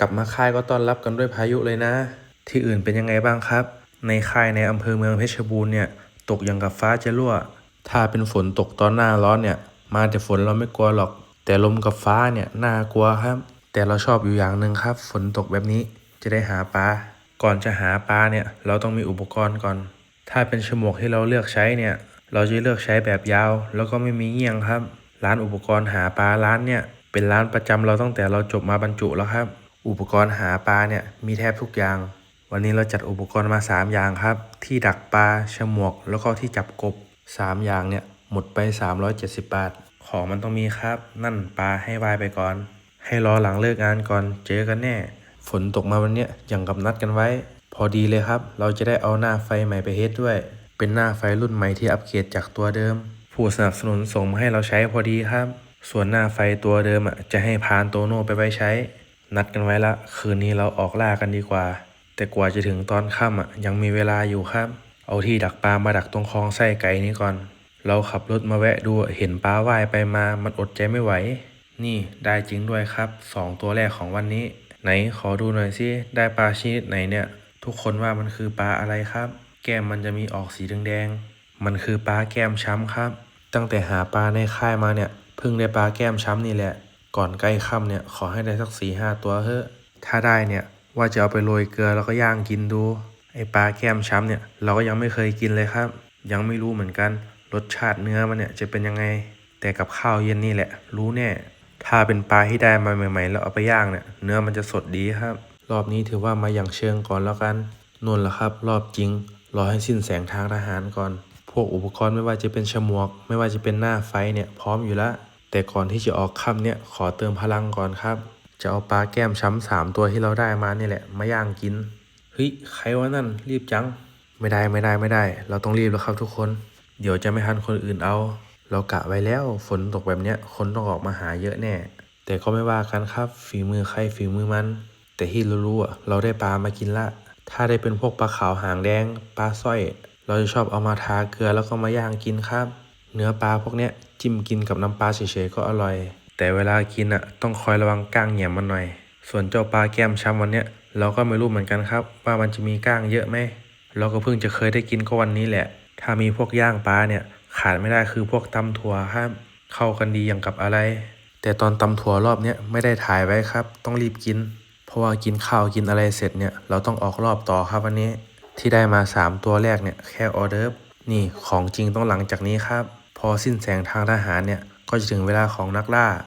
กลับมาค่ายก็ต้อนรับกันด้วยพายุเลยนะ ที่อื่นเป็นยังไงบ้างครับ ในค่ายในอำเภอเมืองเพชรบูรณ์เนี่ยตกอย่างกับฟ้าจะรั่ว ถ้าเป็นฝนตกตอนหน้าร้อนเนี่ย มาแต่ฝนเราไม่กลัวหรอก แต่ลมกับฟ้าเนี่ยน่ากลัวครับ แต่เราชอบอยู่อย่างหนึ่งครับ ฝนตกแบบนี้จะได้หาปลา ก่อนจะหาปลาเนี่ยเราต้องมีอุปกรณ์ก่อน ถ้าเป็นฉมวกที่เราเลือกใช้เนี่ย เราจะเลือกใช้แบบยาว แล้วก็ไม่มีเงี้ยงครับ ร้านอุปกรณ์หาปลาร้านเนี่ยเป็นร้านประจำเราตั้งแต่เราจบมาบรรจุแล้วครับ อุปกรณ์หาปลาเนี่ยมีแทบทุกอย่าง วันนี้เราจัดอุปกรณ์มา 3 อย่างครับ ที่ดักปลาฉมวก แล้วก็ที่จับกบ 3 อย่างเนี่ยหมดไป 370 บาท ของมันต้องมีครับ นั่นปลาให้วายไปก่อน ให้รอหลังเลิกงานก่อนเจอกันแน่ ฝนตกมาวันเนี้ยอย่างกับนัดกันไว้ พอดีเลยครับ เราจะได้เอาหน้าไฟใหม่ไปเฮ็ดด้วย เป็นหน้าไฟรุ่นใหม่ที่อัปเกรดจากตัวเดิม ผู้สนับสนุนส่งมาให้เราใช้พอดีครับ ส่วนหน้าไฟตัวเดิมอะจะให้พานโตโน่ไปไว้ใช้ นัดกันไว้ละคืนนี้เราออกล่ากันดีกว่า แต่กว่าจะถึงตอนค่ำอะยังมีเวลาอยู่ครับ เอาที่ดักปลามาดักตรงคลองไส้ไก่นี้ก่อน เราขับรถมาแวะดูเห็นปลาว่ายไปมามันอดใจไม่ไหว นี่ได้จริงด้วยครับสองตัวแรกของวันนี้ ไหนขอดูหน่อยสิได้ปลาชนิดไหนเนี่ย ทุกคนว่ามันคือปลาอะไรครับ แก้มมันจะมีออกสีแดงๆมันคือปลาแก้มช้ำครับ ตั้งแต่หาปลาในค่ายมาเนี่ยเพิ่งได้ปลาแก้มช้ำนี่แหละ ก่อนใกล้ค่ำเนี่ยขอให้ได้สักสี่ห้าตัวเถอะถ้าได้เนี่ยว่าจะเอาไปโรยเกลือแล้วก็ย่างกินดู ไอปลาแก้มช้ำเนี่ยเราก็ยังไม่เคยกินเลยครับ ยังไม่รู้เหมือนกันรสชาติเนื้อมันเนี่ยจะเป็นยังไง แต่กับข้าวเย็นนี่แหละ รู้แน่ ถ้าเป็นปลาที่ได้มาใหม่ๆ แล้วเอาไปย่างเนี่ยเนื้อมันจะสดดีครับ รอบนี้ถือว่ามาอย่างเชิงก่อนแล้วกันนนละครับ รอบจริง รอให้สิ้นแสงทางทหารก่อน พวกอุปกรณ์ไม่ว่าจะเป็นฉมวก ไม่ว่าจะเป็นหน้าไฟเนี่ยพร้อมอยู่แล้ว แต่ก่อนที่จะออกค่ำเนี่ยขอเติมพลังก่อนครับ จะเอาปลาแก้มช้ำสามตัวที่เราได้มานี่แหละมาย่างกินเฮ้ยใครวะนั่นรีบจัง ไม่ได้ไม่ได้ไม่ได้ เราต้องรีบแล้วครับทุกคน เดี๋ยวจะไม่ทันคนอื่นเอา เรากะไว้แล้วฝนตกแบบเนี้ยคนต้องออกมาหาเยอะแน่ แต่ก็ไม่ว่ากันครับฝีมือใครฝีมือมัน แต่ที่เรารู้อะเราได้ปลามากินละ ถ้าได้เป็นพวกปลาขาวหางแดงปลาสร้อย เราจะชอบเอามาทาเกลือแล้วก็มาย่างกินครับ เนื้อปลาพวกเนี้ย จิ้มกินกับน้ำปลาเฉยๆก็อร่อย แต่เวลากินอะต้องคอยระวังก้างเหนียมมันหน่อย ส่วนเจ้าปลาแก้มช้ำวันเนี้ยเราก็ไม่รู้เหมือนกันครับ ว่ามันจะมีก้างเยอะไหมเราก็เพิ่งจะเคยได้กินก็วันนี้แหละ ถ้ามีพวกย่างปลาเนี่ยขาดไม่ได้คือพวกตำถั่วครับเข้ากันดีอย่างกับอะไร แต่ตอนตำถั่วรอบเนี้ยไม่ได้ถ่ายไว้ครับ ต้องรีบกิน เพราะว่ากินข้าวกินอะไรเสร็จเนี่ยเราต้องออกรอบต่อครับวันนี้ ที่ได้มา 3 ตัวแรกเนี่ยแค่ออเดิร์นี่ของจริงต้องหลังจากนี้ครับ พอสิ้นแสงทางทหารเนี่ยก็จะถึงเวลาของนักล่า